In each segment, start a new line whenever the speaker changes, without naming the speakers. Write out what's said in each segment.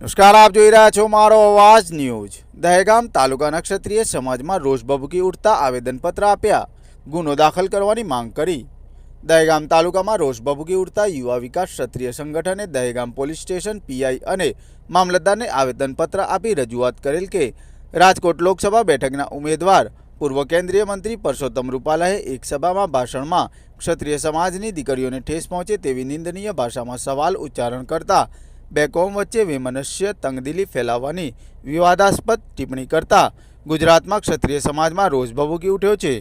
નમસ્કાર, આપ જોઈ રહ્યા છો મારો અવાજ ન્યૂઝ. દહેગામ તાલુકાના ક્ષત્રિય સમાજમાં રોષ ભભૂકી ઉઠતા આવેદનપત્ર આપ્યા. ગુનો દાખલ કરવાની માંગ કરી. દહેગામ તાલુકામાં રોષ ભભૂકી ઉઠતા યુવા વિકાસ ક્ષત્રિય સંગઠને દહેગામ પોલીસ સ્ટેશન, પીઆઈ અને મામલતદારને આવેદનપત્ર આપી રજૂઆત કરેલ કે, રાજકોટ લોકસભા બેઠકના ઉમેદવાર, પૂર્વ કેન્દ્રીય મંત્રી પરસોત્તમ રૂપાલાએ એક સભામાં ભાષણમાં ક્ષત્રિય સમાજની દીકરીઓને ઠેસ પહોંચે તેવી નિંદનીય ભાષામાં સવાલ ઉચ્ચારણ કરતા બે કોમ વચ્ચે વિમનસ્ય તંગદિલી ફેલાવવાની વિવાદાસ્પદ ટિપ્પણી કરતા ગુજરાતમાં ક્ષત્રિય સમાજમાં રોષ ભભૂકી ઉઠ્યો છે.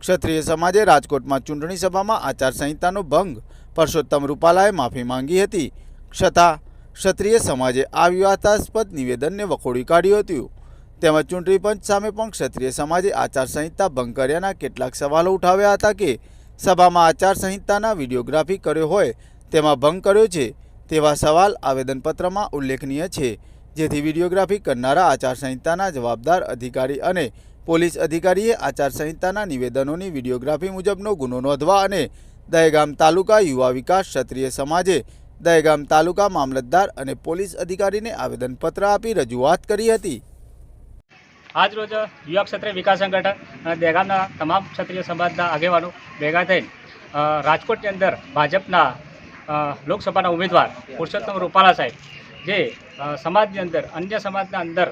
ક્ષત્રિય સમાજે રાજકોટમાં ચૂંટણી સભામાં આચારસંહિતાનો ભંગ પરસોત્તમ રૂપાલાએ માફી માંગી હતી. છતાં ક્ષત્રિય સમાજે આ વિવાદાસ્પદ નિવેદનને વખોડી કાઢ્યું હતું. તેમજ ચૂંટણી પંચ સામે પણ ક્ષત્રિય સમાજે આચારસંહિતા ભંગ કર્યાના કેટલાક સવાલો ઉઠાવ્યા હતા કે સભામાં આચારસંહિતાના વિડીયોગ્રાફી કર્યો હોય તેમાં ભંગ કર્યો છે. તેવા સવાલ આવેદનપત્રમાં ઉલ્લેખનીય છે, જેથી વિડીયોગ્રાફી કરનારા આચારસંહિતાના જવાબદાર અધિકારી અને પોલીસ અધિકારીએ આચારસંહિતાના નિવેદનોની વિડીયોગ્રાફી મુજબનો ગુનો નોંધવા અને દહેગામ તાલુકા યુવા વિકાસ ક્ષત્રિય સમાજે દહેગામ તાલુકા મામલતદાર અને પોલીસ અધિકારીને આવેદનપત્ર આપી રજૂઆત કરી હતી.
આજ રોજ યુવા ક્ષત્રિય વિકાસ સંગઠન અને દહેગામના તમામ ક્ષત્રિય સમાજના આગેવાનો ભેગા થઈને રાજકોટની અંદર ભાજપના લોકસભાના ઉમેદવાર પુરુષોત્તમ રૂપાલા સાહેબ, જે સમાજની અંદર, અન્ય સમાજના અંદર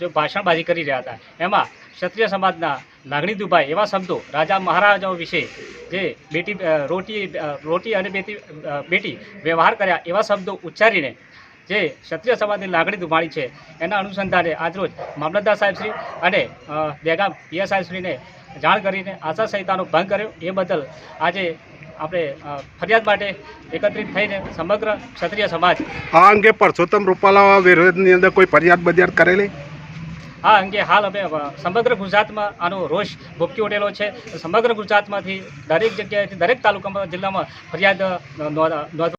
જો ભાષણબાજી કરી રહ્યા હતા, એમાં ક્ષત્રિય સમાજના લાગણી દુભાઈ, એવા શબ્દો રાજા મહારાજાઓ વિશે જે બેટી રોટી રોટી અને બેટી બેટી વ્યવહાર કર્યા, એવા શબ્દો ઉચ્ચારીને જે ક્ષત્રિય સમાજની લાગણી દુભાણી છે, એના અનુસંધાને આજરોજ મામલતદાર સાહેબશ્રી અને દેગામ પીએસ સાહેબશ્રીને જાણ કરીને આચારસંહિતાનો ભંગ કર્યો. એ બદલ આજે આપણે ફરિયાદ માટે એકત્રિત થઈને સમગ્ર ક્ષત્રિય સમાજ
આ અંગે પરસોત્તમ રૂપાલા વિરોધની અંદર કોઈ ફરિયાદ બરિયાદ કરેલી?
આ અંગે હાલ અમે સમગ્ર ગુજરાતમાં આનો રોષ ભૂપકી ઉઠેલો છે. સમગ્ર ગુજરાતમાંથી દરેક જગ્યાએથી દરેક તાલુકામાં જિલ્લામાં ફરિયાદ નોંધ